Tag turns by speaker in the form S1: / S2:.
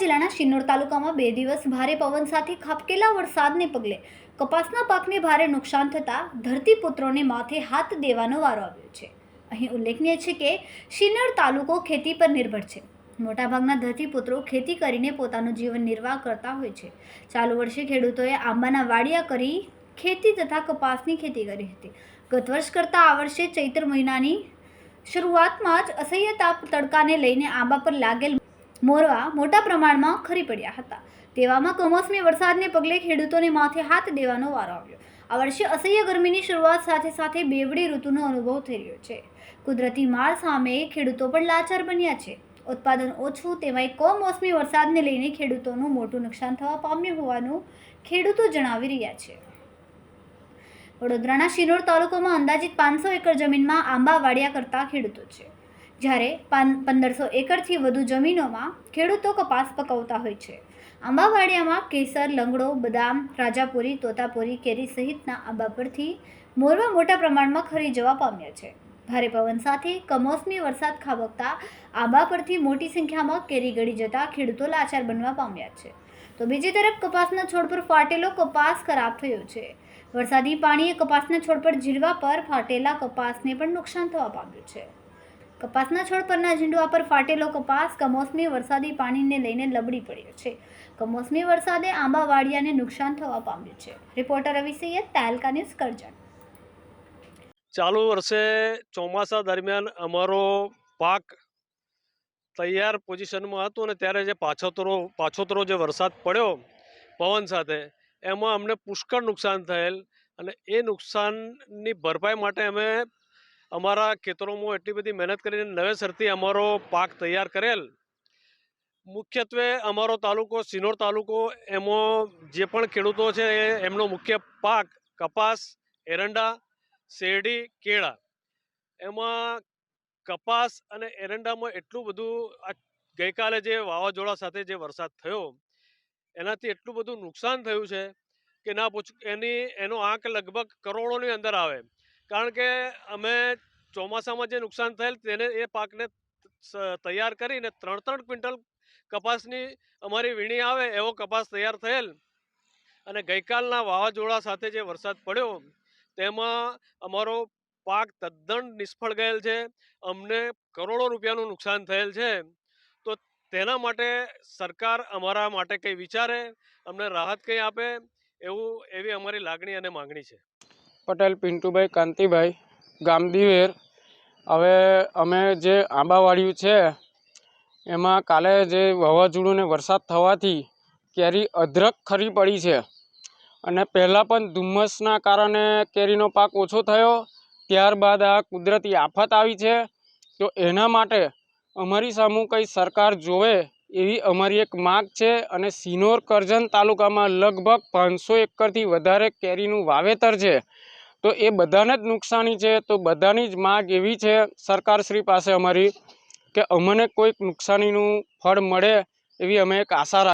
S1: જિલ્લાના શિનોર તાલુકામાં બે દિવસ ભારે પવન સાથે ખાબકેલા વરસાદને પગલે કપાસના પાકને ભારે નુકસાન થતાં ધરતીપુત્રોને માથે હાથ દેવાનો વારો આવ્યો છે. અહીં ઉલ્લેખનીય છે કે શિનોર તાલુકો ખેતી પર નિર્ભર છે. મોટાભાગના ધરતીપુત્રો ખેતી કરીને પોતાનું જીવન નિર્વાહ કરતા હોય છે. ચાલુ વર્ષે ખેડૂતોએ આંબાના વાડિયા કરી ખેતી તથા કપાસની ખેતી કરી હતી. ગત વર્ષ કરતાં આ વર્ષે ચૈત્ર મહિનાની શરૂઆતમાં જ અસહ્ય તાપ તડકાને લઈને આંબા પર લાગેલ મોરવા મોટા પ્રમાણમાં ખરી પડ્યા હતા. તેવામાં કમોસમી વરસાદને પગલે ખેડૂતોને માથે હાથ દેવાનો વારો આવ્યો. આ વર્ષે અસહ્ય ગરમીની શરૂઆત સાથે સાથે બેવડી ઋતુનો અનુભવ થઈ રહ્યો છે. કુદરતી માર સામે ખેડૂતો પણ લાચાર બન્યા છે. ઉત્પાદન ઓછું તેમાંય કમોસમી વરસાદને લઈને ખેડૂતોનું મોટું નુકસાન થવા પામ્યું હોવાનું ખેડૂતો જણાવી રહ્યા છે. વડોદરાના શિનોર તાલુકામાં અંદાજિત પાંચસો એકર જમીનમાં આંબા વાડિયા કરતા ખેડૂતો છે. જ્યારે પંદરસો એકરથી વધુ જમીનોમાં ખેડૂતો કપાસ પકવતા હોય છે. આંબાવાડિયામાં કેસર, લંગડો, બદામ, રાજાપુરી, તોતાપુરી, કેરી સહિતના આંબા પરથી મોરવા મોટા પ્રમાણમાં ખરી જવા પામ્યા છે. ભારે પવન સાથે કમોસમી વરસાદ ખાબકતા આંબા પરથી મોટી સંખ્યામાં કેરી ગળી જતા ખેડૂતો લાચાર બનવા પામ્યા છે. તો બીજી તરફ કપાસના છોડ પર ફાટેલો કપાસ ખરાબ થયો છે. વરસાદી પાણીએ કપાસના છોડ પર જીરવા પર ફાટેલા કપાસને પણ નુકસાન થવા પામ્યું છે. કપાસના છોડ પરના ઝીંડવા પર ફાટેલો કપાસ, કમોસમી વરસાદી પાણીને લઈને લબડી પડ્યો છે. કમોસમી વરસાદે આંબા વાડિયાને નુકસાન થવા પામ્યું છે. રિપોર્ટર રવિ સૈયદ, તાલકા ન્યૂઝ કરજણ.
S2: ચાલુ વર્ષે ચોમાસા દરમિયાન અમારો પાક તૈયાર પોઝિશનમાં હતો ને ત્યારે જે પાછોતરો પાછોતરો જે વરસાદ પડ્યો પવન સાથે, એમાં અમને પુષ્કળ નુકસાન થયેલ અને એ નુકસાનની ભરપાઈ માટે અમે અમારા ખેતરોમાં એટલી બધી મહેનત કરીને નવેસરથી અમારો પાક તૈયાર કરેલ. મુખ્યત્વે અમારો તાલુકો, સિનોર તાલુકો, એમાં જે પણ ખેડૂતો છે એમનો મુખ્ય પાક કપાસ, એરંડા, શેરડી, કેળા. એમાં કપાસ અને એરંડામાં એટલું બધું ગઈકાલે જે વાવાઝોડા સાથે જે વરસાદ થયો, એનાથી એટલું બધું નુકસાન થયું છે કે ના પૂછ, એની, એનો આંક લગભગ કરોડોની અંદર આવે. કારણ કે અમે ચોમાસામાં જે નુકસાન થયેલ તેને એ પાકને તૈયાર કરીને ત્રણ ત્રણ ક્વિન્ટલ કપાસની અમારી વીણી આવે એવો કપાસ તૈયાર થયેલ. અને ગઈકાલના વાવાઝોડા સાથે જે વરસાદ પડ્યો, તેમાં અમારો પાક તદ્દન નિષ્ફળ ગયેલ છે. અમને કરોડો રૂપિયાનું નુકસાન થયેલ છે. તો તેના માટે સરકાર અમારા માટે કંઈ વિચારે, અમને રાહત કંઈ આપે, એવું, એવી અમારી લાગણી અને માંગણી છે.
S3: પટેલ, પિન્ટુભાઈ, કાંતિભાઈ, ગામદીવેર. હવે અમે જે આંબાવાડિયું છે, એમાં કાલે જે વાવાઝોડું ને વરસાદ થવાથી કેરી અધરક ખરી પડી છે. અને પહેલાં પણ ધુમ્મસના કારણે કેરીનો પાક ઓછો થયો, ત્યારબાદ આ કુદરતી આફત આવી છે. તો એના માટે અમારી સામું કંઈ સરકાર જોવે એવી અમારી એક માગ છે અને સિનોર કરજણ તાલુકામાં લગભગ પાંચસો એકરથી વધારે કેરીનું વાવેતર છે. તો એ બધાને જ નુકસાની છે, તો બધાની જ માગ એવી છે સરકારશ્રી પાસે અમારી કે અમને કોઈક નુકસાનીનું ફળ મળે એવી અમે એક આશા